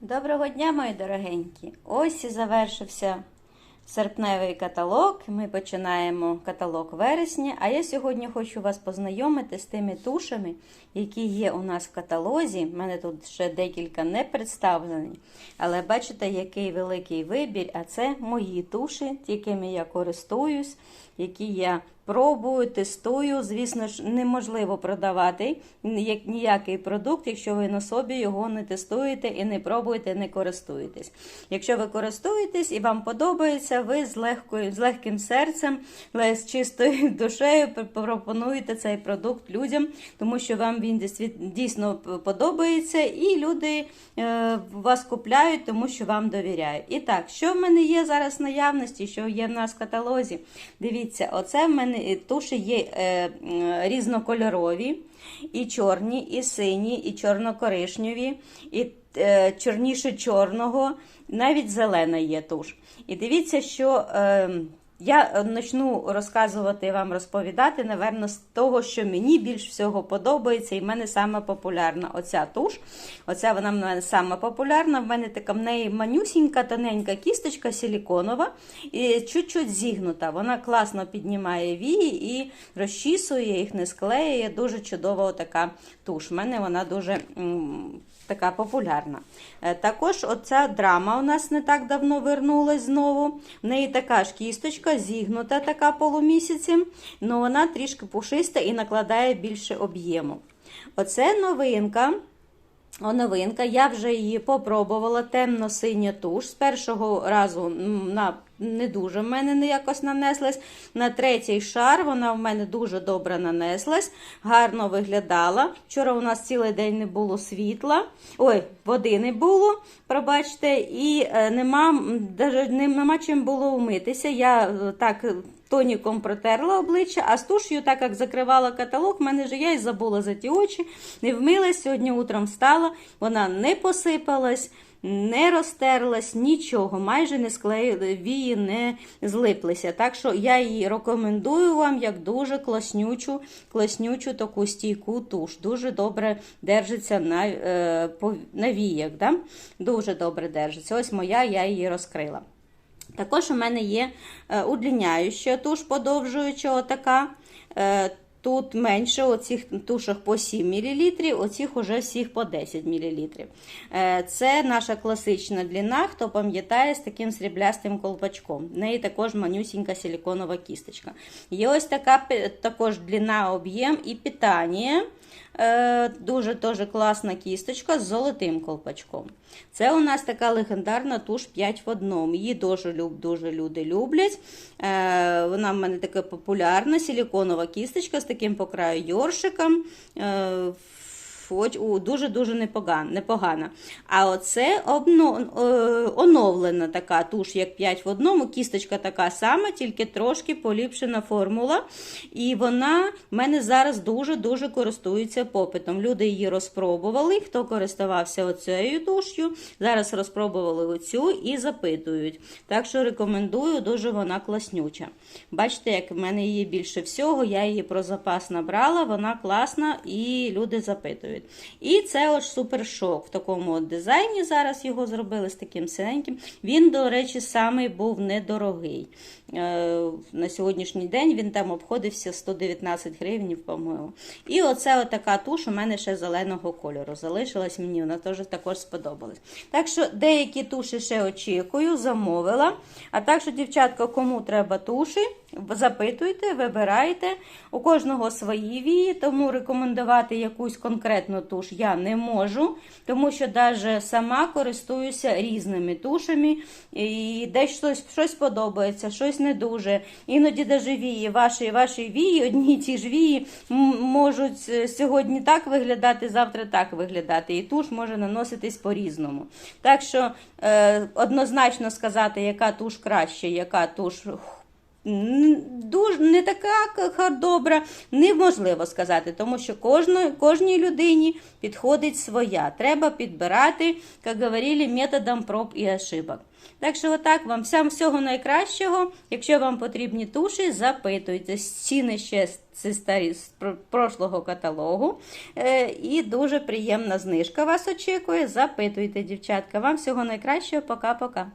Доброго дня, мої дорогенькі! Ось і завершився серпневий каталог. Ми починаємо каталог вересня. А я сьогодні хочу вас познайомити з тими тушами, які є у нас в каталозі. У мене тут ще декілька не представлені. Але бачите, який великий вибір. А це мої туші, якими я користуюсь, які я пробую, тестую. Звісно ж, неможливо продавати ніяк- ніякий продукт, якщо ви на собі його не тестуєте і не пробуєте, не користуєтесь. Якщо ви користуєтесь і вам подобається, ви з, легкою, з легким серцем, з чистою душею пропонуєте цей продукт людям, тому що вам він дійсно подобається, і люди е, вас купляють, тому що вам довіряють. І так, що в мене є зараз наявності, що є в нас в каталозі? Дивіться, оце в мене е, туші є е, різнокольорові, і чорні, і сині, і чорнокоришньові, і е, чорніше чорного, навіть зелена є туш. І дивіться, що. Е, я е, почну розказувати вам розповідати, напевно, з того, що мені більш всього подобається, і в мене саме популярна оця туш. Оця вона в мене саме популярна. В мене така в неї манюсінька, тоненька кісточка силіконова і чуть-чуть зігнута. Вона класно піднімає вії і розчісує їх, не склеює. Дуже чудова така туш. В мене вона дуже така популярна. Е, Також оця драма у нас не так давно вернулась знову. В неї така ж кісточка, зігнута така полумісяцем, але вона трішки пушиста і накладає більше об'єму. Оце новинка. Новинка, я вже її попробувала, темно-синя туш. З першого разу на не дуже в мене не якось нанеслась. На третій шар вона в мене дуже добре нанеслась, гарно виглядала. Вчора у нас цілий день не було світла, ой, води не було, пробачте, і е, нема, даже нема чим було умитися. Я е, так тоніком протерла обличчя, а з туш'ю, так як закривала каталог, в мене ж я і забула за ті очі, не вмилась. Сьогодні утром встала, вона не посипалась, не розтерлась, нічого, майже не склеїли, вії не злиплися. Так що я її рекомендую вам як дуже класнючу, класнючу таку стійку туш. Дуже добре держиться на, е, на віях. Да? Дуже добре держиться. Ось моя, я її розкрила. Також у мене є е, удліняюча туш подовжуюча така. Тут менше оцих тушах по 7 мл, оцих уже всіх по 10 мл. Е, Це наша класична длина, хто пам'ятає, з таким сріблястим колпачком. В неї також манюсінька силіконова кісточка. Є ось така також длина, об'єм і питання. Е, Дуже теж класна кісточка з золотим колпачком. Це у нас така легендарна туш 5 в одному. Її дуже, люб, дуже люди люблять. Е, Вона в мене така популярна, силіконова кісточка з таким по краю йоршиком. От, у, дуже-дуже непогана. А оце обно, е, оновлена така туш, як 5 в одному. Кісточка така сама, тільки трошки поліпшена формула. І вона в мене зараз дуже-дуже користується попитом. Люди її розпробували. Хто користувався оцею туш'ю, зараз розпробували оцю і запитують. Так що рекомендую, дуже вона класнюча. Бачите, як в мене її більше всього, я її про запас набрала, вона класна і люди запитують. І це ось супершок в такому от дизайні. Зараз його зробили з таким синеньким. Він, до речі, самий був недорогий. Е, На сьогоднішній день він там обходився 119 гривень, по-моєму. І оце така туш у мене ще зеленого кольору. Залишилась мені, вона теж також сподобалась. Так що деякі туші ще очікую, замовила. А так що, дівчатка, кому треба туші, запитуйте, вибирайте. У кожного свої вії, тому рекомендувати якусь конкретну туш я не можу, тому що навіть сама користуюся різними тушами, і десь щось, щось подобається, щось не дуже. Іноді навіть вії, ваші, ваші вії, одні й ті ж вії можуть е, сьогодні так виглядати, завтра так виглядати. І туш може наноситись по-різному. Так що е, однозначно сказати, яка туш краще, яка туш дуже не така добра, неможливо сказати, тому що кожної, кожній людині підходить своя. Треба підбирати, як говорили, методом проб і ошибок. Так що, отак вам всім всього найкращого. Якщо вам потрібні туші, запитуйте. Ціни ще це старі з прошлого каталогу. Е, і дуже приємна знижка вас очікує. Запитуйте, дівчатка. Вам всього найкращого. Пока-пока.